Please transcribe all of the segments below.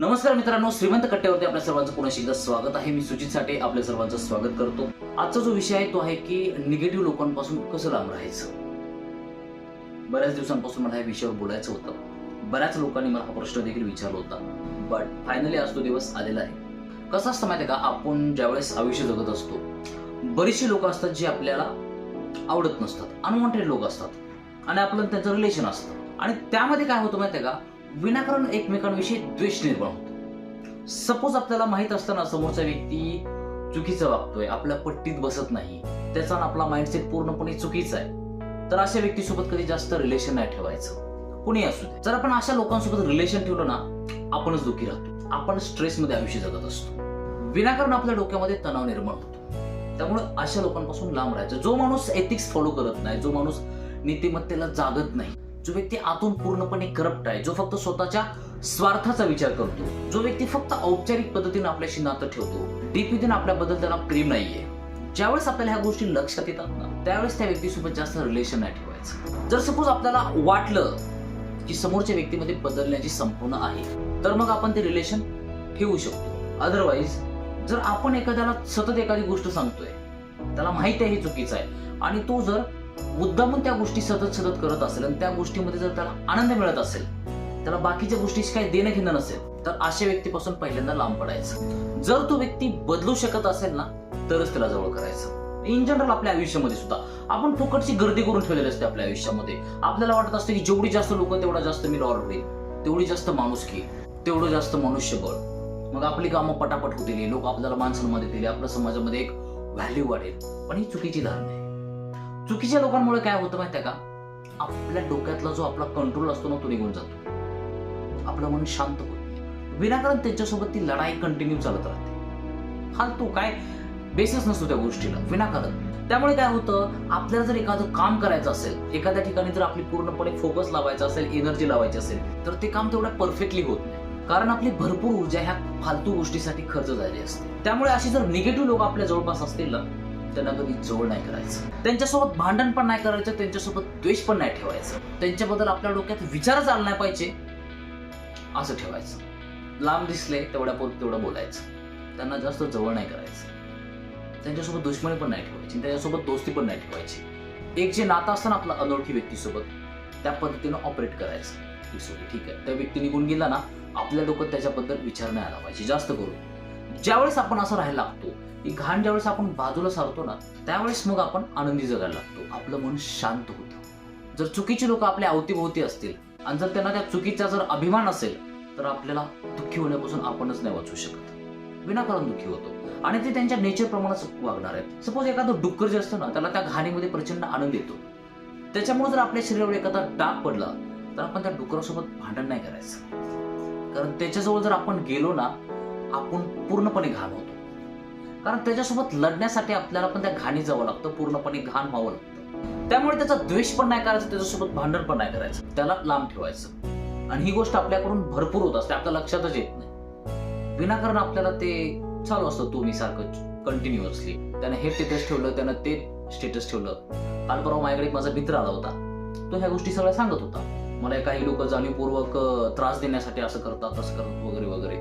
नमस्कार मित्रांनो श्रीमंत कट्ट्यावरती आपल्या सर्वांचं पुन्हा एकदा स्वागत आहे. मी सुजित साठे आपल्या सर्वांचं स्वागत करतो. आजचा जो विषय आहे तो आहे की निगेटिव्ह लोकांपासून कसं लांब राहायचं? बऱ्याच दिवसांपासून मला या विषयावर बोलायचं होतं. बऱ्याच लोकांनी मला हा प्रश्न देखील विचारला होता. बट फायनली आज तो दिवस आलेला आहे. कसं असतं माहिती का? आपण ज्यावेळेस आयुष्य जगत असतो बरीचशी लोक असतात जी आपल्याला आवडत नसतात. अनवॉन्टेड लोक असतात. आणि आपलं त्यांचं रिलेशन असतं. आणि त्यामध्ये काय होतं माहिती का? विनाकारण एकमेकांविषयी द्वेष निर्माण होतो. सपोज आपल्याला माहीत असताना समोरचा व्यक्ती चुकीचं वागतोय आपल्या पट्टीत बसत नाही त्याचा आपला माइंडसेट पूर्णपणे चुकीचा आहे तर अशा व्यक्तीसोबत कधी जास्त रिलेशन नाही ठेवायचं. कुणी असू दे. जर आपण अशा लोकांसोबत रिलेशन ठेवलं ना आपणच दुखी राहतो. आपण स्ट्रेसमध्ये आयुष्य जगत असतो. विनाकारण आपल्या डोक्यामध्ये तणाव निर्माण होतो. त्यामुळे अशा लोकांपासून लांब राहायचं. जो माणूस एथिक्स फॉलो करत नाही जो माणूस नीतिमत्तेला जागत नाही जो व्यक्ती आतून पूर्णपणे करप्ट आहे जो फक्त स्वतःच्या स्वार्थाचा विचार करतो जो व्यक्ती फक्त औपचारिक पद्धतीने आपल्याशी नातं ठेवतो डीप विदिन आपल्याबद्दल त्याला प्रेम नाहीये. ज्यावेळेस आपल्याला ह्या गोष्टी लक्षात येतात ना त्यावेळेस त्या व्यक्तीसोबत जास्त रिलेशन नाही ठेवायचं. जर सपोज आपल्याला वाटलं की समोरच्या व्यक्तीमध्ये बदलण्याची संपूर्ण आहे तर मग आपण ते रिलेशन ठेवू शकतो. अदरवाईज जर आपण एखाद्याला सतत एखादी गोष्ट सांगतोय त्याला माहिती आहे हे चुकीचं आहे आणि तो जर मुद्दामून त्या गोष्टी सतत सतत करत असेल आणि त्या गोष्टीमध्ये जर त्याला आनंद मिळत असेल त्याला बाकीच्या गोष्टीशी काही देणं घेणं नसेल तर अशा व्यक्तीपासून पहिल्यांदा लांब पडायचं. जर तो व्यक्ती बदलू शकत असेल ना तरच त्याला जवळ करायचं. इन जनरल आपल्या आयुष्यामध्ये सुद्धा. आपण फुकटची गर्दी करून ठेवलेली असते आपल्या आयुष्यामध्ये. आपल्याला वाटत असतं की जेवढी जास्त लोक तेवढा जास्त मी लॉर्ड होईल. तेवढी जास्त माणुसकी तेवढं जास्त मनुष्यबळ. मग आपली कामं पटापट होतील. लोक आपल्याला मान सन्मान देतील. आपल्या समाजामध्ये एक व्हॅल्यू वाढेल. पण ही चुकीची धारणा आहे. चुकीच्या लोकांमुळे काय होतं माहितीये का? आपल्या डोक्यातला जो आपला कंट्रोल असतो ना तो निघून जातो. आपलं मन शांत होत. विनाकारण त्यांच्यासोबत ती लढाई कंटिन्यू चालत राहते. फालतू काय बेसिस नसतो त्या गोष्टीला विनाकारण. त्यामुळे काय होतं आपल्याला जर एखादं काम करायचं असेल एखाद्या ठिकाणी जर आपली पूर्णपणे फोकस लावायचा असेल एनर्जी लावायची असेल तर ते काम तेवढं परफेक्टली होत नाही. कारण आपली भरपूर ऊर्जा ह्या फालतू गोष्टीसाठी खर्च झाली असते. त्यामुळे अशी जर निगेटिव्ह लोक आपल्या जवळपास असतील ना त्यांना कधी जवळ नाही करायचं. त्यांच्यासोबत भांडण पण नाही करायचं त्यांच्यासोबत द्वेष पण नाही ठेवायचं. त्यांच्याबद्दल आपल्या डोक्यात विचारच आला नाही पाहिजे असं ठेवायचं. लांब दिसले तेवढ्या पोर तेवढं बोलायचं. त्यांना जास्त जवळ नाही करायचं. त्यांच्यासोबत दुश्मनी पण नाही ठेवायची त्यांच्यासोबत दोस्ती पण नाही ठेवायची. एक जे नातं असतं ना आपलं अनोळखी व्यक्तीसोबत त्या पद्धतीनं ऑपरेट करायचं. ठीक आहे. त्या व्यक्ती निघून गेला ना आपल्या डोक्यात त्याच्याबद्दल विचार नाही आला पाहिजे जास्त करून. ज्यावेळेस आपण असं राहायला लागतो ही घाण ज्यावेळेस आपण बाजूला सारतो ना त्यावेळेस मग आपण आनंदी जगायला लागतो. आपलं मन शांत होतं. जर चुकीची लोक आपल्या अवतीभोवती असतील आणि जर त्यांना त्या चुकीचा जर अभिमान असेल तर आपल्याला दुःखी होण्यापासून आपणच नाही वाचू शकत. विनाकारण दुःखी होतो. आणि ते त्यांच्या नेचर प्रमाणात वागणार आहेत. सपोज एखादं डुक्कर जे असतं ना त्याला त्या घाणीमध्ये प्रचंड आनंद येतो. त्याच्यामुळे जर आपल्या शरीरावर एखादा डाग पडला तर आपण त्या डुकरासोबत भांडण नाही करायचं. कारण त्याच्याजवळ जर आपण गेलो ना आपण पूर्णपणे घाण होतो. कारण त्याच्यासोबत लढण्यासाठी आपल्याला पण त्या घाणी जावं लागतं पूर्णपणे घाण व्हावं लागतं. त्यामुळे त्याचा द्वेष पण नाही करायचा त्याच्यासोबत भांडण पण नाही करायचं. त्याला लांब ठेवायचं. आणि ही गोष्ट आपल्याकडून भरपूर होत असते आपल्या लक्षातच येत नाही. विनाकारण आपल्याला ते चालू असतं तो मी सारखं कंटिन्युअसली त्याने हे स्टेटस ठेवलं त्यानं ते स्टेटस ठेवलं. काल परवा माझ्याकडे माझा मित्र आला होता. तो ह्या गोष्टी सगळ्या सांगत होता. मला काही लोक जाणीवपूर्वक त्रास देण्यासाठी असं करतात असं करतात वगैरे वगैरे.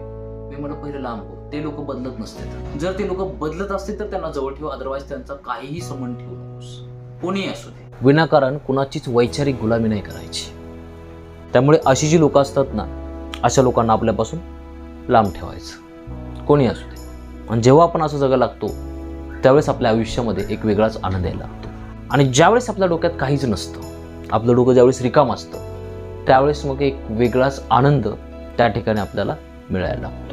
मी म्हणलं पहिले लांब हो. ते लोक बदलत नसतात जर ते लोक बदलत असतील तर त्यांना जवळ ठेव अदरवाईज त्यांचा काहीही संबंध ठेवू नकोस. कोणीही असू दे. विनाकारण कुणाचीच वैचारिक गुलामी नाही करायची. त्यामुळे अशी जी लोकं असतात ना अशा लोकांना आपल्यापासून लांब ठेवायचं. कोणी असू दे. आणि जेव्हा आपण असं जगा लागतो त्यावेळेस आपल्या आयुष्यामध्ये एक वेगळाच आनंद यायला लागतो. आणि ज्यावेळेस आपल्या डोक्यात काहीच नसतं आपलं डोकं ज्यावेळेस रिकाम असतं त्यावेळेस मग एक वेगळाच आनंद त्या ठिकाणी आपल्याला मिळायला लागतो.